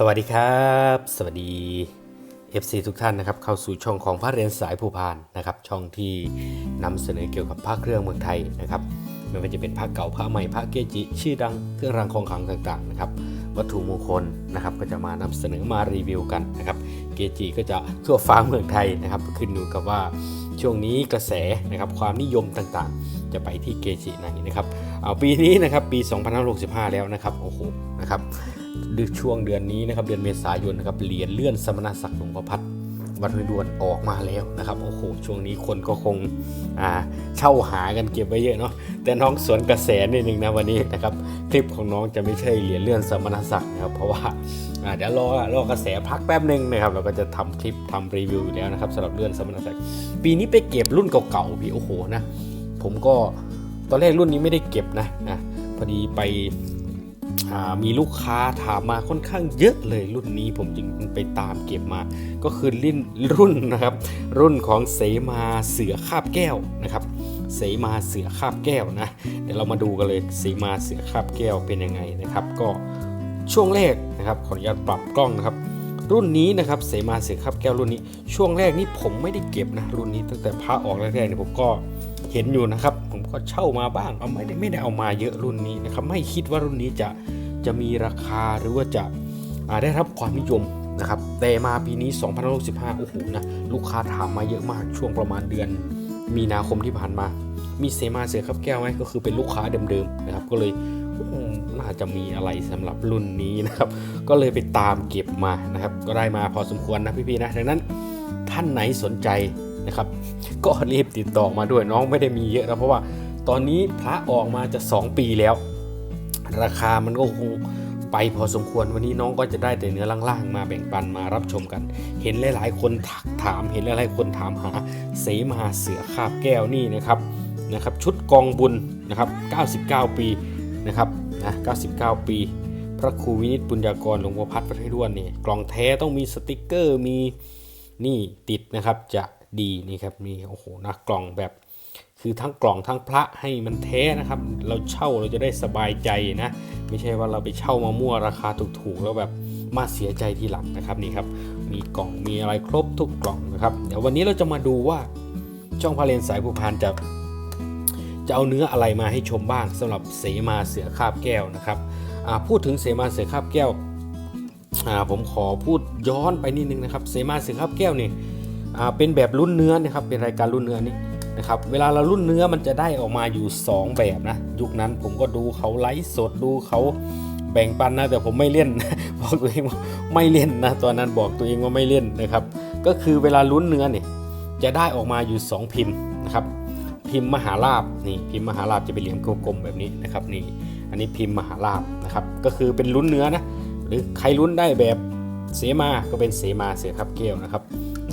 สวัสดีครับ สวัสดี FC ทุกท่านนะครับเข้าสู่ช่องของพระเรียนสายภูพานนะครับช่องที่นำเสนอเกี่ยวกับพระเครื่องเมืองไทยนะครับไม่ว่าจะเป็นพระเก่าพระใหม่พระเกจิ ชื่อดังเครื่องรางของขลังต่างๆนะครับวัตถุมงคลนะครับก็จะมานำเสนอมารีวิวกันนะครับเกจิก็จะทั่วฟ้าเมืองไทยนะครับขึ้นอยู่กับว่าช่วงนี้กระแสนะครับความนิยมต่างๆ จะไปที่เกจิไหนนะครับเอาปีนี้นะครับปี 2565 แล้วนะครับโอ้โหนะครับ ช่วงเดือนนี้นะครับเดือนเมษายนนะครับเหรียญเลื่อนสมณศักดิ์หลวงพ่อพัดวัดห้วยด้วนออกมาแล้วนะครับโอ้โหช่วงนี้คนก็คงอ่าเช่าหากันเก็บไว้เยอะเนาะแต่น้องสวนกระแสนิดนึงนะวันนี้นะครับคลิปของน้องจะไม่ใช่เหรียญเลื่อนสมณศักดิ์นะครับเพราะว่าอ่าเดี๋ยวรอรอกระแสพักแป๊บหนึ่งนะครับเราก็จะทำคลิปทำรีวิวอยู่แล้วนะครับสำหรับเลื่อนสมณศักดิ์ปีนี้ไปเก็บรุ่นเก่าๆพี่โอ้โหนะผมก็ตอนแรกรุ่นนี้ไม่ได้เก็บนะนะพอดีไป มีลูกค้าถามมาค่อนข้างเยอะเลยรุ่นนี้ผมจึงไปตามเก็บมา ก็คือรุ่นรุ่นนะครับ รุ่นของเสมาเสือคาบแก้วนะครับ เสมาเสือคาบแก้วนะเดี๋ยวเรามาดูกันเลยเสมาเสือคาบแก้วเป็นยังไงนะครับ ก็ช่วงแรกนะครับขออนุญาตปรับกล้องนะครับ รุ่นนี้นะครับเสมาเสือคาบแก้วรุ่นนี้ ช่วงแรกนี่ผมไม่ได้เก็บนะรุ่นนี้ตั้งแต่พระออกแรกๆเนี่ยผมก็ เห็นอยู่นะครับ ผมก็เช่ามาบ้างเอาไม่ได้ไม่ได้เอามาเยอะรุ่นนี้นะครับ ไม่คิดว่ารุ่นนี้จะจะมีราคาหรือว่าจะาได้รับความนิยมนะครับ แต่มาปีนี้ 2065โอ้โหนะ ลูกค้าถามมาเยอะมากช่วงประมาณเดือน มีนาคมที่ผ่านมา มีเซมาเสือครับแก้วไหมก็คือเป็นลูกค้าเดิมๆนะครับ ก็เลยน่าจะมีอะไรสำหรับรุ่นนี้นะครับ ก็เลยไปตามเก็บมานะครับ ก็ได้มาพอสมควรนะพี่ๆนะ ดังนั้นท่านไหนสนใจนะครับ ก็รีบติดต่อมาด้วยน้องไม่ได้มีเยอะนะเพราะว่าตอนนี้พระออกมาจะ 2 ปีแล้ว ราคามันก็คงไปพอสมควรวันนี้น้องก็จะได้แต่เนื้อล่างๆ มาแบ่งปันมารับชมกัน เห็นหลายๆ คนถักถามเห็นหลายๆคนถามหาเสมาเสือคาบแก้วนี่นะครับนะครับ ชุดกองบุญนะครับ 99 ปีนะครับนะ99 ปี พระครูวินิจปุญญากรหลวงพ่อพัดพระให้ด้วนนี่กล่องแท้ต้องมีสติกเกอร์มีนี่ติดนะครับจะ ดีนี่ครับนี่โอ้โหนะกล่องแบบ คือทั้งกล่องทั้งพระให้มันแท้นะครับ เราเช่าเราจะได้สบายใจนะไม่ใช่ว่าเราไปเช่ามามั่วราคาถูกๆ แล้วแบบมาเสียใจทีหลังนะครับนี่ครับมีกล่องมีอะไรครบทุกกล่องนะครับเดี๋ยววันนี้เราจะมาดูว่าช่องพาเลนสายภูพานจะจะเอาเนื้ออะไรมาให้ชมบ้างสำหรับเสมาเสือคาบแก้วนะครับอ่าพูดถึงเสมาเสือคาบแก้วอ่าผมขอพูดย้อนไปนิดนึงนะครับ เสมาเสือคาบแก้วนี่อ่า เป็นแบบรุ่นเนื้อนะครับเป็นรายการรุ่นเนื้อนี่นะครับเวลาเรารุ่นเนื้อมันจะได้ออกมาอยู่ 2 แบบนะ ยุคนั้นผมก็ดูเขาไลฟ์สดดูเขาแบ่งปันนะแต่ผมไม่เล่นบอกตัวเองว่าไม่เล่นนะตอนนั้นบอกตัวเองว่าไม่เล่นนะครับ ก็คือเวลาลุ้นเนื้อเนี่ยจะได้ออกมาอยู่ 2 พิมพ์นะครับ พิมพ์มหาลาบนี่พิมพ์มหาลาบจะเป็นเหลี่ยมกลมๆแบบนี้นะครับนี่อันนี้พิมพ์มหาลาบนะครับก็คือเป็นลุ้นเนื้อนะหรือใครลุ้นได้แบบเสมาก็เป็นเสมาเสือครับแก้วนะครับ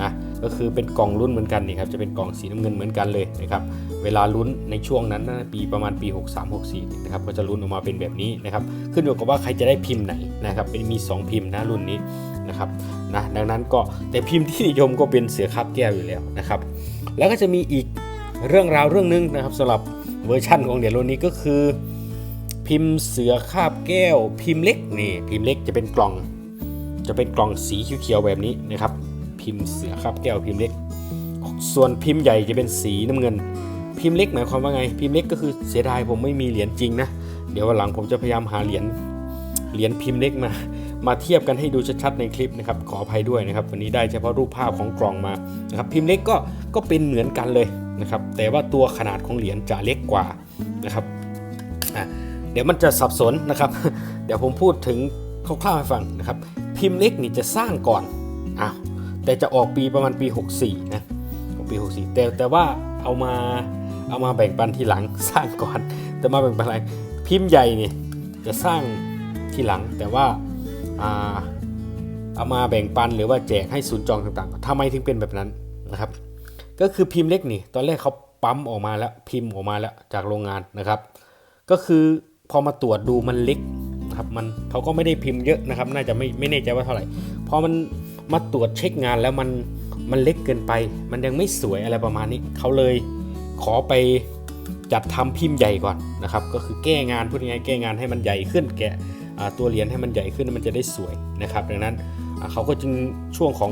นะก็คือเป็นกล่องลุ้นเหมือนกันนี่ครับจะเป็นกล่องสีน้ำเงินเหมือนกันเลยนะครับเวลาลุ้นในช่วงนั้นนะปีประมาณปี 63 64นะครับก็จะลุ้นออกมาเป็นแบบนี้นะครับขึ้นอยู่กับว่าใครจะได้พิมพ์ไหนนะครับเป็นมี 2 พิมพ์นะรุ่นนี้นะครับนะดังนั้นก็แต่พิมพ์ที่นิยมก็เป็นเสือคาบแก้วอยู่แล้วนะครับแล้วก็จะมีอีกเรื่องราวเรื่องหนึงนะครับสำหรับเวอร์ชั่นของเหรียญรุ่นนี้ก็คือ พิมพ์เสือคาบแก้ว พิมพ์เล็กนี่พิมพ์เล็กจะเป็นกล่อง จะเป็นกล่องสีเขียวๆแบบนี้นะครับ พิมพ์เสือคาบแก้วพิมพ์เล็ก ส่วนพิมพ์ใหญ่จะเป็นสีน้ำเงิน พิมพ์เล็กหมายความว่าไง พิมพ์เล็กก็คือเสียดายผมไม่มีเหรียญจริงนะเดี๋ยววันหลังผมจะพยายามหาเหรียญเหรียญพิมพ์เล็กมา มาเทียบกันให้ดูชัดๆในคลิปนะครับขออภัยด้วยนะครับวันนี้ได้เฉพาะรูปภาพของกล่องมานะครับพิมพ์เล็กก็ก็เป็นเหมือนกันเลยนะครับแต่ว่าตัวขนาดของเหรียญจะเล็กกว่านะครับเดี๋ยวมันจะสับสนนะครับ เดี๋ยวผมพูดถึงคร่าวๆให้ฟังนะครับ พิมพ์เล็กนี่จะสร้างก่อนอ้าว แต่จะออกปีประมาณปี 64 นะของปี 64 แต่แต่ว่าเอามาเอามาแบ่งปันทีหลังสร้างก่อน แต่มาแบ่งปันอะไรพิมพ์ใหญ่นี่จะสร้างทีหลังแต่ว่าอาเอามาแบ่งปันหรือว่าแจกให้ศูนย์จองต่างๆทำไมถึงเป็นแบบนั้นนะครับ ก็คือพิมพ์เล็กนี่ตอนแรกเขาปั๊มออกมาแล้วพิมพ์ออกมาแล้วจากโรงงานนะครับ ก็คือพอมาตรวจดูมันเล็กนะครับมันเขาก็ไม่ได้พิมพ์เยอะนะครับ น่าจะไม่ไม่แน่ใจว่าเท่าไหร่พอมัน มาตรวจเช็คงานแล้วมันมันเล็กเกินไป มันยังไม่สวยอะไรประมาณนี้ เขาเลยขอไปจัดทำพิมพ์ใหญ่ก่อนนะครับ ก็คือแก้งานพูดง่ายๆแก้งานให้มันใหญ่ขึ้น แกะตัวเหรียญให้มันใหญ่ขึ้นมันจะได้สวยนะครับ ดังนั้นเขาก็จึงช่วงของ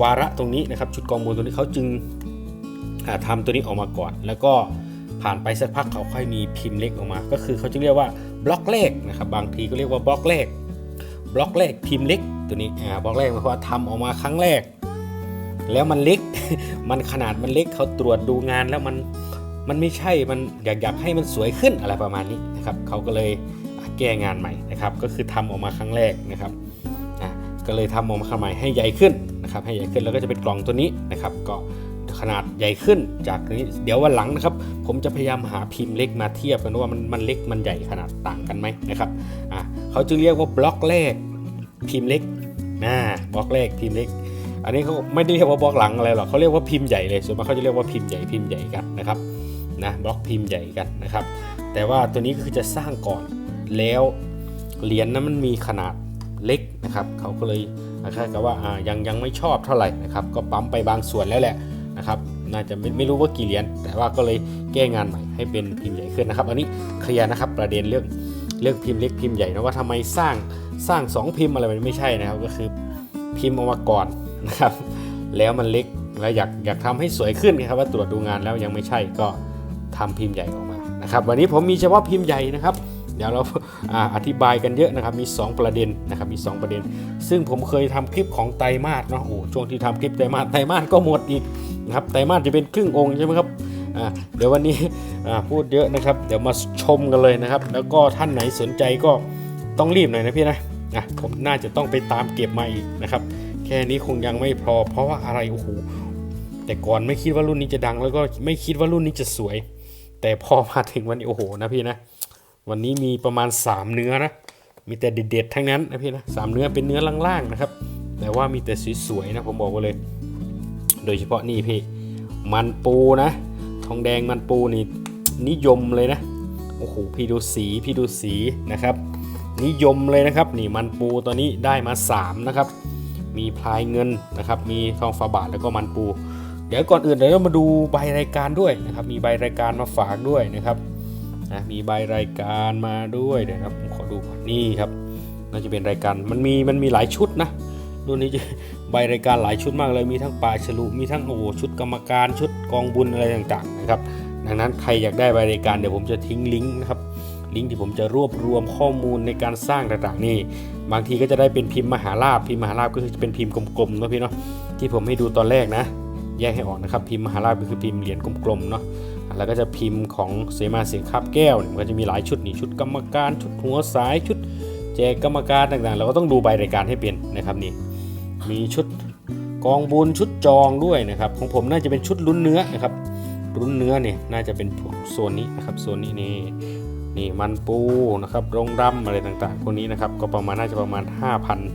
วาระตรงนี้นะครับ ชุดกองบุญตัวนี้เขาจึงอ่าทำตัวนี้ออกมาก่อน แล้วก็ผ่านไปสักพักเขาค่อยมีพิมพ์เล็กออกมา ก็คือเขาจะเรียกว่าบล็อกแรกนะครับ บางทีก็เรียกว่าบล็อกแรกบล็อกแรกพิมพ์เล็ก ตัวนี้อ่าบล็อกแรกหมายความว่าทำออกมาครั้งแรก แล้วมันเล็ก มันขนาดมันเล็กเขาตรวจดูงานแล้วมันมันไม่ใช่มันอยากอยากให้มันสวยขึ้นอะไรประมาณนี้นะครับเขาก็เลยแก้งานใหม่นะครับก็คือทำออกมาครั้งแรกนะครับอะก็เลยทำออกมาครั้งใหม่ให้ใหญ่ขึ้นนะครับให้ใหญ่ขึ้นแล้วก็จะเป็นกล่องตัวนี้นะครับก็ขนาดใหญ่ขึ้นจากนี้เดี๋ยววันหลังนะครับ ผมจะพยายามหาพิมพ์เล็กมาเทียบกันว่ามันมันเล็กมันใหญ่ขนาดต่างกันไหมนะครับอะเขาจึงเรียกว่าบล็อกแรก พิมพ์เล็กนะบล็อกแรกพิมพ์เล็ก อันนี้เขาไม่ได้เรียกว่าบล็อกหลังอะไรหรอกเขาเรียกว่าพิมพ์ใหญ่เลยส่วนมากเขาจะเรียกว่าพิมพ์ใหญ่พิมพ์ใหญ่กันนะครับนะบล็อกพิมพ์ใหญ่กันนะครับ แต่ว่าตัวนี้ก็คือจะสร้างก่อนแล้วเหรียญนั้นมันมีขนาดเล็กนะครับเขาก็เลยคล้ายกับว่าอ่ายังยังไม่ชอบเท่าไหร่นะครับ ก็ปั๊มไปบางส่วนแล้วแหละนะครับ น่าจะไม่ไม่รู้ว่ากี่เหรียญแต่ว่าก็เลยแก้งานใหม่ให้เป็นพิมพ์ใหญ่ขึ้นนะครับ อันนี้เคลียร์นะครับประเด็นเรื่อง เรื่องพิมพ์เล็กพิมพ์ใหญ่นะว่าทำไมสร้างสร้างสองพิมพ์อะไรมันไม่ใช่นะครับ ก็คือพิมพ์ออกมาก่อนนะครับ แล้วมันเล็กแล้วอยากอยากทำให้สวยขึ้นนะครับ ว่าตรวจดูงานแล้วยังไม่ใช่ก็ทำพิมพ์ใหญ่ออกมานะครับวันนี้ผมมีเฉพาะพิมพ์ใหญ่นะครับเดี๋ยวเราอาอธิบายกันเยอะนะครับ มี 2 ประเด็นนะครับ มี 2 ประเด็น ซึ่งผมเคยทำคลิปของไตรมาสเนาะ โอ้ ช่วงที่ทำคลิปไตรมาส ไตรมาสก็หมดอีกนะครับ ไตรมาสจะเป็นครึ่งองค์ใช่ไหมครับ เดี๋ยววันนี้ พูดเยอะนะครับ เดี๋ยวมาชมกันเลยนะครับ แล้วก็ท่านไหนสนใจก็ต้องรีบหน่อยนะพี่นะนะผมน่าจะต้องไปตามเก็บมาอีกนะครับ แค่นี้คงยังไม่พอ เพราะว่าอะไรโอ้โหแต่ก่อนไม่คิดว่ารุ่นนี้จะดัง แล้วก็ไม่คิดว่ารุ่นนี้จะสวย แต่พอมาถึงวันนี้โอ้โหนะพี่นะ วันนี้มีประมาณ 3 เนื้อนะมีแต่เด็ดๆทั้งนั้นนะพี่นะสามเนื้อเป็นเนื้อล่างๆนะครับ แต่ว่ามีแต่สวยๆนะผมบอกไว้เลย โดยเฉพาะนี่พี่ มันปูนะ ทองแดงมันปูนี่ นิยมเลยนะ โอ้โหพี่ดูสีพี่ดูสีนะครับ นิยมเลยนะครับ นี่มันปูตอนนี้ได้มา 3 นะครับ มีพลายเงินนะครับ มีทองฝาบาทแล้วก็มันปู เดี๋ยวก่อนอื่นเดี๋ยวเรามาดูใบรายการด้วยนะครับ มีใบรายการมาฝากด้วยนะครับนะมีใบรายการมาด้วยเดี๋ยวนะผมขอดูก่อนนี่ครับน่าจะเป็นรายการมันมีมันมีหลายชุดนะรุ่นนี้จะใบรายการหลายชุดมากเลยมีทั้งป่าฉลุมีทั้งโอ้ชุดกรรมการชุดกองบุญอะไรต่างๆนะครับ ดังนั้นใครอยากได้ใบรายการเดี๋ยวผมจะทิ้งลิงก์นะครับ ลิงก์ที่ผมจะรวบรวมข้อมูลในการสร้างต่างๆนี่ บางทีก็จะได้เป็นพิมพ์มหาลาภพิมพ์มหาลาภก็คือจะเป็นพิมพ์กลมๆเนาะพี่เนาะที่ผมให้ดูตอนแรกนะ แยกให้ออกนะครับ พิมพ์มหาลาภก็คือพิมพ์เหรียญกลมๆเนาะแล้วก็จะพิมพ์ของเสมาเสียงคาบแก้วเนี่ยมันก็จะมีหลายชุดนี่ชุดกรรมการชุดหัวสายชุดแจกกรรมการต่างๆ เราก็ต้องดูใบรายการให้เป็นนะครับนี่มีชุดกองบุญชุดจองด้วยนะครับ ของผมน่าจะเป็นชุดลุ้นเนื้อนะครับ ลุ้นเนื้อเนี่ยน่าจะเป็นพวกโซนนี้นะครับโซนนี้นี่นี่มันปูนะครับรงดำอะไรต่างๆพวกนี้นะครับก็ประมาณน่าจะประมาณ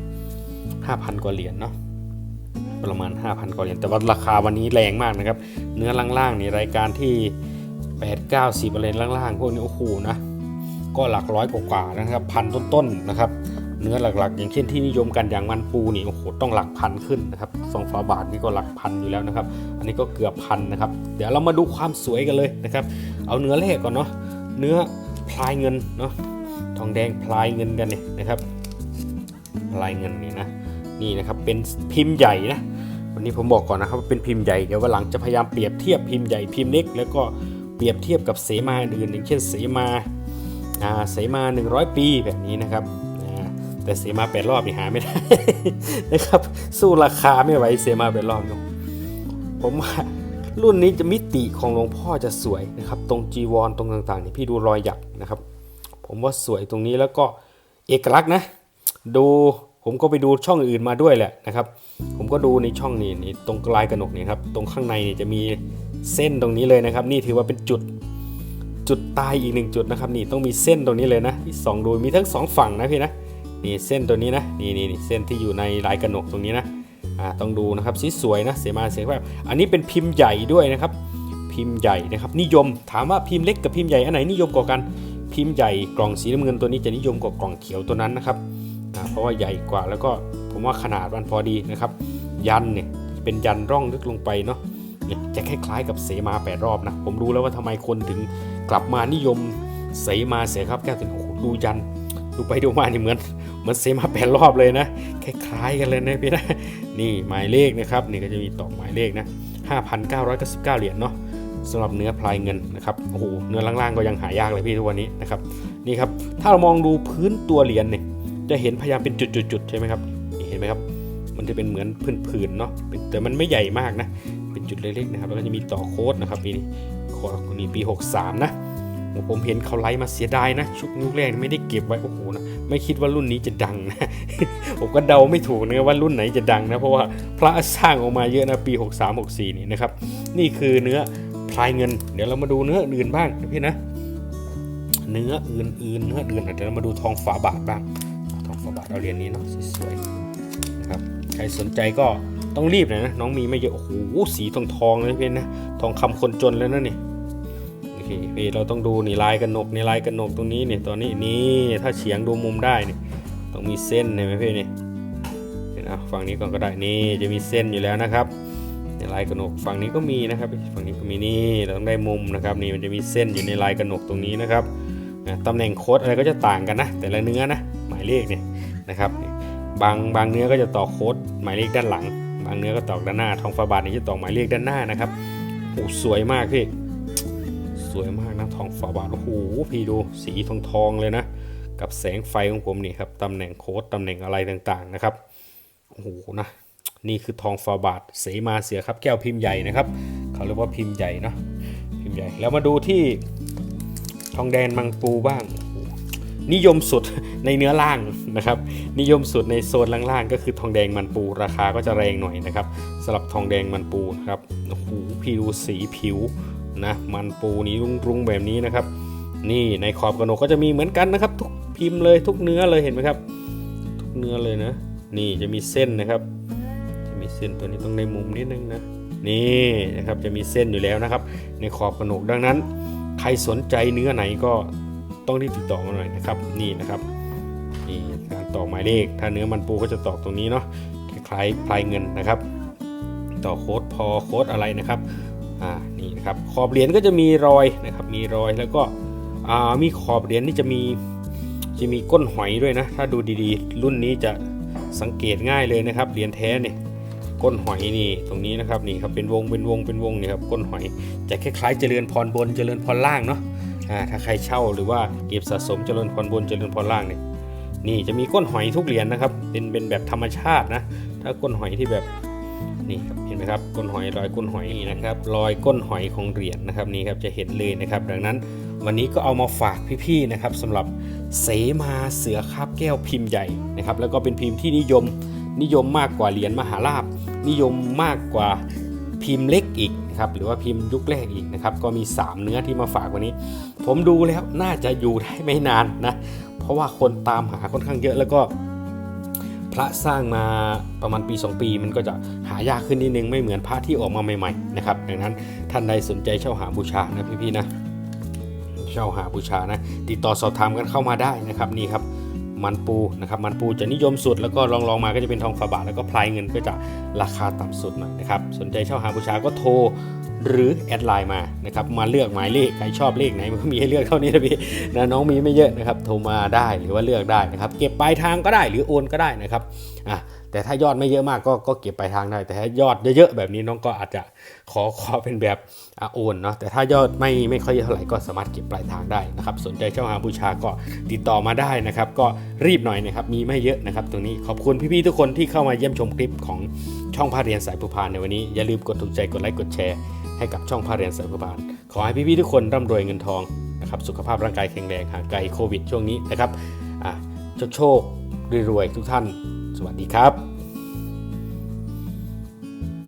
5,000 5,000 กว่าเหรียญเนาะประมาณ 5,000 กว่าเหรียญแต่ว่าราคาวันนี้แรงมากนะครับ เนื้อล่างๆนี่รายการที่ 8 9 10อะไรล่างๆพวกนี้โอ้โหนะก็หลักร้อยกว่าๆนะครับพันต้นๆนะครับ เนื้อหลักๆ อย่างเช่นที่นิยมกันอย่างมันปูนี่โอ้โหต้องหลักพันขึ้นนะครับสองฝาบาทนี่ก็หลักพันอยู่แล้วนะครับ อันนี้ก็เกือบพันนะครับ เดี๋ยวเรามาดูความสวยกันเลยนะครับ เอาเนื้อแรกก่อนเนาะเนื้อพลายเงินเนาะทองแดงพลายเงินกันเนี่ยนะครับพลายเงินนี่นะนี่นะครับเป็นพิมพ์ใหญ่นะวันนี้ผมบอกก่อนนะครับว่าเป็นพิมพ์ใหญ่เดี๋ยววันหลังจะพยายามเปรียบเทียบพิมพ์ใหญ่พิมพ์เล็ก แล้วก็เปรียบเทียบกับเสมาอื่นอย่างเช่นเสมาอ่าเสมา 100 ปีแบบนี้นะครับ แต่เสมาแปดรอบนี่หาไม่ได้ นะครับ สู้ราคาไม่ไหวเสมาแปดรอบเนผมว่ารุ่นนี้จะมิติของหลวงพ่อจะสวยนะครับ ตรงจีวรตรงต่างๆนี่พี่ดูรอยหยักนะครับ ผมว่าสวยตรงนี้แล้วก็เอกลักษณ์นะ ดูผมก็ไปดูช่องอื่นมาด้วยแหละนะครับ ผมก็ดูในช่องนี้นี่ตรงลายกระหนกนี่ครับ ตรงข้างในนี่จะมีเส้นตรงนี้เลยนะครับ นี่ถือว่าเป็นจุดจุดตายอีกหนึ่งจุดนะครับ นี่ต้องมีเส้นตรงนี้เลยนะที่สองดูมีทั้งสองฝั่งนะพี่นะ นี่เส้นตัวนี้นะนี่นี่นี่เส้นที่อยู่ในลายกระหนกตรงนี้นะอ่าต้องดูนะครับสีสวยนะเสมาเสียแบบอันนี้เป็นพิมพ์ใหญ่ด้วยนะครับ พิมพ์ใหญ่นะครับ นิยมถามว่าพิมพ์เล็กกับพิมพ์ใหญ่อันไหนนิยมกว่ากันพิมพ์ใหญ่กล่องสีน้ำเงินตัวนี้จะนิยมกว่ากล่องเขียวตัวนั้นนะครับอ่าเพราะว่าใหญ่กว่าแล้วก็ผมว่าขนาดมันพอดีนะครับ ยันเนี่ยเป็นยันร่องลึกลงไปเนาะเนี่ยจะคล้ายๆกับเสมาแปดรอบนะผมรู้แล้วว่าทำไมคนถึงกลับมานิยมเสมาเสียครับแก้วถึงโอ้โหดูยันดูไปดูมาเนี่เหมือน เหมือนเซมาแปดรอบเลยนะคล้ายๆกันเลยนะพี่นะนี่หมายเลขนะครับนี่ก็จะมีตอกหมายเลขนะ5,999 เหรียญเนาะสำหรับเนื้อพลายเงินนะครับโอ้โหเนื้อล่างๆก็ยังหายากเลยพี่ทุกวันนี้นะครับนี่ครับถ้าเรามองดูพื้นตัวเหรียญเนี่ยจะเห็นพยายามเป็นจุดๆใช่ไหมครับเห็นไหมครับ มันจะเป็นเหมือนพื้นๆเนาะแต่มันไม่ใหญ่มากนะเป็นจุดเล็กๆนะครับแล้วก็จะมีต่อโค้ดนะครับปีนี้โค้ดนี่ปี 63 นะโอ้ผมเห็นเขาไลฟ์มาเสียดายนะชุกยุคแรกไม่ได้เก็บไว้โอ้โหนะ ไม่คิดว่ารุ่นนี้จะดังนะ ผมก็เดาไม่ถูกนะว่ารุ่นไหนจะดังนะ เพราะว่าพระสร้างออกมาเยอะนะปี 63 64 นี่นะครับ นี่คือเนื้อพลายเงิน เดี๋ยวเรามาดูเนื้ออื่นบ้างนะพี่นะ เนื้ออื่นๆเนื้ออื่นเดี๋ยวเรามาดูทองฝาบาทบ้าง ทองฝาบาทเอาเหรียญนี้เนาะสวยๆนะครับ ใครสนใจก็ต้องรีบหน่อยนะ น้องมีไม่เยอะ โอ้โห สีทองทองๆเลยพี่นะ ทองคำคนจนแล้วนะนี่ เคพี่เราต้องดูนี่ลายกระหนกนี่ลายกระหนกตรงนี้เนี่ยตอนนี้นี่ถ้าเฉียงดูมุมได้นี่ต้องมีเส้นเห็นไหมพี่นี่เห็นอะฝั่งนี้ก่อนก็ได้นี่จะมีเส้นอยู่แล้วนะครับในลายกระหนกฝั่งนี้ก็มีนะครับฝั่งนี้ก็มีนี่เราต้องได้มุมนะครับนี่มันจะมีเส้นอยู่ในลายกระหนกตรงนี้นะครับตำแหน่งโค้ดอะไรก็จะต่างกันนะ แต่ละเนื้อนะหมายเลขเนี่ยนะครับบางบางเนื้อก็จะต่อโค้ดหมายเลขด้านหลัง บางเนื้อก็ต่อด้านหน้าทองฟ้าบาทนี่จะต่อหมายเลขด้านหน้านะครับโอ้สวยมากพี่ สวยมากนะทองฟ้าบาทโอ้โหพี่ดูสีทองทองเลยนะ กับแสงไฟของผมนี่ครับตำแหน่งโค้ดตำแหน่งอะไรต่างๆนะครับโอ้โหนะนี่คือทองฟ้าบาทเสมาเสียครับ แก้วพิมพ์ใหญ่นะครับเขาเรียกว่าพิมพ์ใหญ่เนาะพิมพ์ใหญ่แล้วมาดูที่ทองแดงมังปูบ้าง นิยมสุดในเนื้อล่างนะครับ นิยมสุดในโซนล่างๆก็คือทองแดงมันปูราคาก็จะแรงหน่อยนะครับสำหรับทองแดงมันปูนะครับโอ้โหพี่ดูสีผิว นะมันปูนี้รุ้งๆแบบนี้นะครับ นี่ในขอบกระหนกก็จะมีเหมือนกันนะครับ ทุกพิมพ์เลยทุกเนื้อเลยเห็นไหมครับ ทุกเนื้อเลยนะ นี่จะมีเส้นนะครับ จะมีเส้นตัวนี้ต้องในมุมนิดนึงนะนี่นะครับจะมีเส้นอยู่แล้วนะครับ ในขอบกระหนกดังนั้น ใครสนใจเนื้อไหนก็ต้องรีบติดต่อมาหน่อยนะครับ นี่นะครับนี่การตอกหมายเลข ถ้าเนื้อมันปูก็จะตอกตรงนี้เนาะคล้ายๆพลายเงินนะครับ ต่อโค้ดพอโค้ดอะไรนะครับอ่า นะครับขอบเหรียญก็จะมีรอยนะครับมีรอยแล้วก็มีขอบเหรียญนี่จะมีจะมีก้นหอยด้วยนะ ถ้าดูดีๆ รุ่นนี้จะสังเกตง่ายเลยนะครับเหรียญแท้เนี่ยก้นหอยนี่ตรงนี้นะครับนี่ครับเป็นวงเป็นวงเป็นวงนี่ครับก้นหอยจะคล้ายๆเจริญพรบนเจริญพรล่างเนาะถ้าใครเช่าหรือว่าเก็บสะสมเจริญพรบนเจริญพรล่างเนี่ยนี่จะมีก้นหอยทุกเหรียญนะครับเป็นเป็นแบบธรรมชาตินะถ้าก้นหอยที่แบบ นี่ครับเห็นไหมครับก้นหอยรอยก้นหอยนี่นะครับรอยก้นหอยของเหรียญนะครับนี่ครับจะเห็นเลยนะครับ ดังนั้นวันนี้ก็เอามาฝากพี่ๆนะครับสำหรับเสมาเสือคาบแก้วพิมพ์ใหญ่นะครับแล้วก็เป็นพิมพ์ที่นิยมนิยมมากกว่าเหรียญมหาลาภนิยมมากกว่าพิมพ์เล็กอีกนะครับหรือว่าพิมพ์ยุคแรกอีกนะครับก็มี 3 เนื้อที่มาฝากวันนี้ ผมดูแล้วน่าจะอยู่ได้ไม่นานนะเพราะว่าคนตามหาค่อนข้างเยอะแล้วก็ พระสร้างมาประมาณปี 2 ปี มันก็จะหายากขึ้นนิดนึงไม่เหมือนพระที่ออกมาใหม่ๆนะครับดังนั้นท่านใดสนใจเช่าหาบูชานะพี่ๆนะเช่าหาบูชานะติดต่อสอบถามกันเข้ามาได้นะครับนี่ครับมันปูนะครับมันปูจะนิยมสุดแล้วก็ลองลองๆมาก็จะเป็นทองฝาบาทแล้วก็พลายเงินก็จะราคาต่ำสุดหน่อยนะครับสนใจเช่าหาบูชาก็โทร หรือแอดไลน์มานะครับมาเลือกหมายเลขใครชอบเลขไหนมันก็มีให้เลือกเท่านี้นะพี่นะน้องมีไม่เยอะนะครับโทรมาได้หรือว่าเลือกได้นะครับเก็บปลายทางก็ได้หรือโอนก็ได้นะครับอะแต่ถ้ายอดไม่เยอะมากก็ก็เก็บปลายทางได้ แต่ถ้ายอดเยอะๆแบบนี้น้องก็อาจจะขอขอเป็นแบบอโอนเนาะแต่ถ้ายอดไม่ไม่ค่อยเยอะเท่าไหร่ก็สามารถเก็บปลายทางได้นะครับสนใจเช่าหาบูชาก็ติดต่อมาได้นะครับ ก็รีบหน่อยนะครับมีไม่เยอะนะครับตรงนี้ขอบคุณพี่ๆทุกคนที่เข้ามาเยี่ยมชมคลิปของช่องพาเรียนสายผู้พานในวันนี้อย่าลืมกดถูกใจกดไลค์กดแชร์ ให้กับช่องพาเรียนเสริมพบาลขอให้พี่ๆทุกคนร่ำรวยเงินทองนะครับสุขภาพร่างกายแข็งแรงห่างไกลโควิดช่วงนี้นะครับโชคโชครวยๆทุกท่าน สวัสดีครับ